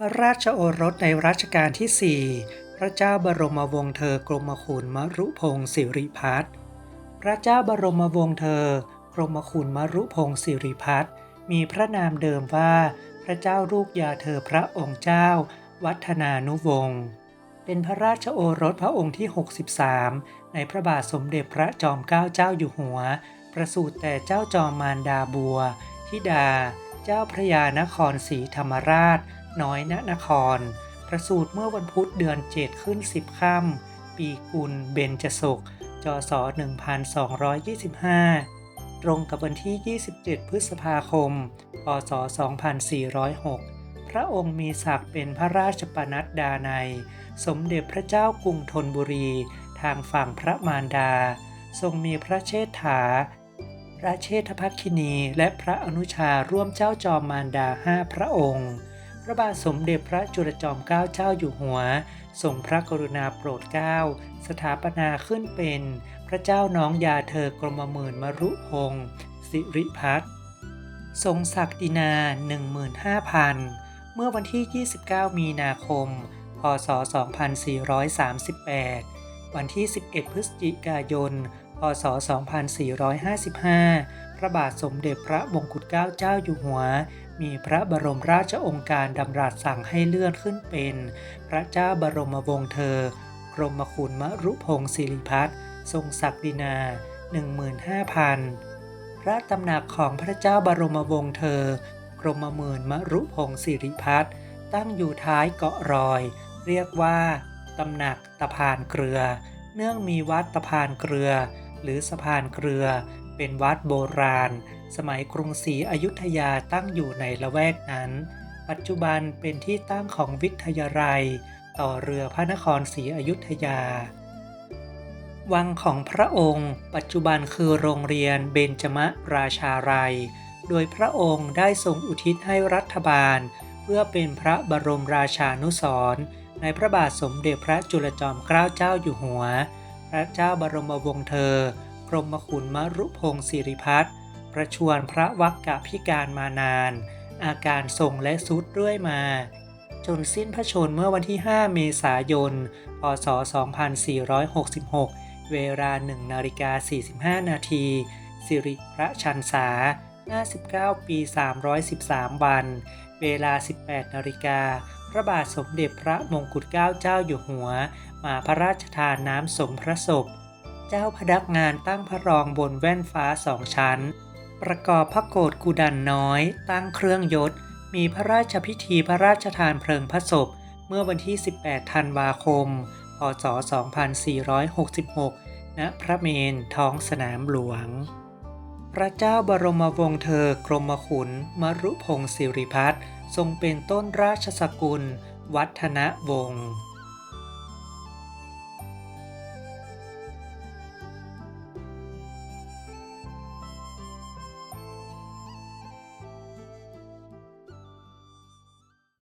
พระราชโอรสในรัชกาลที่ 4 พระเจ้าบรมวงศ์เธอกรมขุนมรุพงศ์สิริพัฒน์พระเจ้าบรมวงศ์เธอกรมขุนมรุพงศ์สิริพัฒน์มีพระนามเดิมว่า พระเจ้าลูกยาเธอพระองค์เจ้า วัฒนานุวงศ์เป็นพระราชโอรสพระองค์ที่ 63 ในพระบาทสมเด็จพระจอมเกล้าเจ้าอยู่หัว ประสูติแต่เจ้าจอมมารดาบัว ธิดา เจ้าพระยานครศรีธรรมราช น้อยณนคร ประสูติเมื่อวันพุธเดือนเจ็ดขึ้นสิบค่ำปีกุลเบญจศกจศ1225 ตรงกับวันที่ 27 พฤษภาคม พศ 2406 พระองค์มีศักดิ์เป็นพระราชปนัดดาใน สมเด็จพระเจ้ากรุงธนบุรีทางฝั่งพระมารดา ทรงมีพระเชษฐา พระเชษฐภักคินี และพระอนุชาร่วมเจ้าจอมมารดาห้าพระองค์ พระบาทสมเด็จพระจุลจอมเกล้าเจ้าอยู่หัวทรงพระกรุณาโปรดเกล้า สถาปนาขึ้นเป็น พระเจ้าน้องยาเธอกรมหมื่นมรุพงศ์สิริพัฒน์ทรงศักดินา 15,000 เมื่อวันที่ 29 มีนาคม พศ 2438 วันที่ 11 พฤศจิกายน พศ 2455 ระบาทสมเด็จพระมงกุฎเกล้าเจ้าอยู่หัว มีพระบรมราชองค์การดำรัสสั่งให้เลื่อนขึ้นเป็น พระเจ้าบรมวงศ์เธอกรมคุณมรุพงศ์สิริพัฒน์ทรงศักดินา 15,000 พระตำหนักของพระเจ้าบรมวงศ์เธอกรมหมื่นมรุพงศ์สิริพัฒน์ตั้งอยู่ท้ายเกาะรอย เรียกว่าตำหนักตะพานเกลือ เนื่องมีวัดตะพานเกลือ หรือสะพานเกลือ เป็นวัดโบราณ สมัยกรุงศรีอยุธยาตั้งอยู่ในละแวกนั้น ปัจจุบันเป็นที่ตั้งของวิทยาลัย ต่อเรือพระนครศรีอยุธยา วังของพระองค์ ปัจจุบันคือโรงเรียนเบญจมราชาลัย โดยพระองค์ได้ทรงอุทิศให้รัฐบาล เพื่อเป็นพระบรมราชานุสรณ์ในพระบาทสมเด็จพระจุลจอมเกล้าเจ้าอยู่หัว พระเจ้าบรมวงศ์เธอ กรมขุนมรุพงศิริพัฒน์ประชวรพระวักกะพิการมานาน อาการทรงและสุดเรื่อยมา จนสิ้นพระชนเมื่อวันที่ 5 เมษายน พศ 2466 เวลา1นาฬิกา45 นาทีสิริพระชันษา 59 ปี 313 วัน เวลา 18 นาฬิกา พระบาทสมเด็จพระมงกุฎเกล้าเจ้าอยู่หัว มาพระราชทานน้ำสงพระศพ จ้าพนักงานตั้งพระรองบนแว่นฟ้าสองชั้น ประกอบพระโกรธกุดันน้อย ตั้งเครื่องยศ มีพระราชพิธีพระราชทานเพลิงพระศพ เมื่อวันที่ 18 ธันวาคม พศ 2466 ณ พระเมนท้องสนามหลวง พระเจ้าบรมวงศ์เธอกรมขุน มรุพงศิริพัฒน์ทรงเป็นต้นราชสกุล วัฒนวงศ์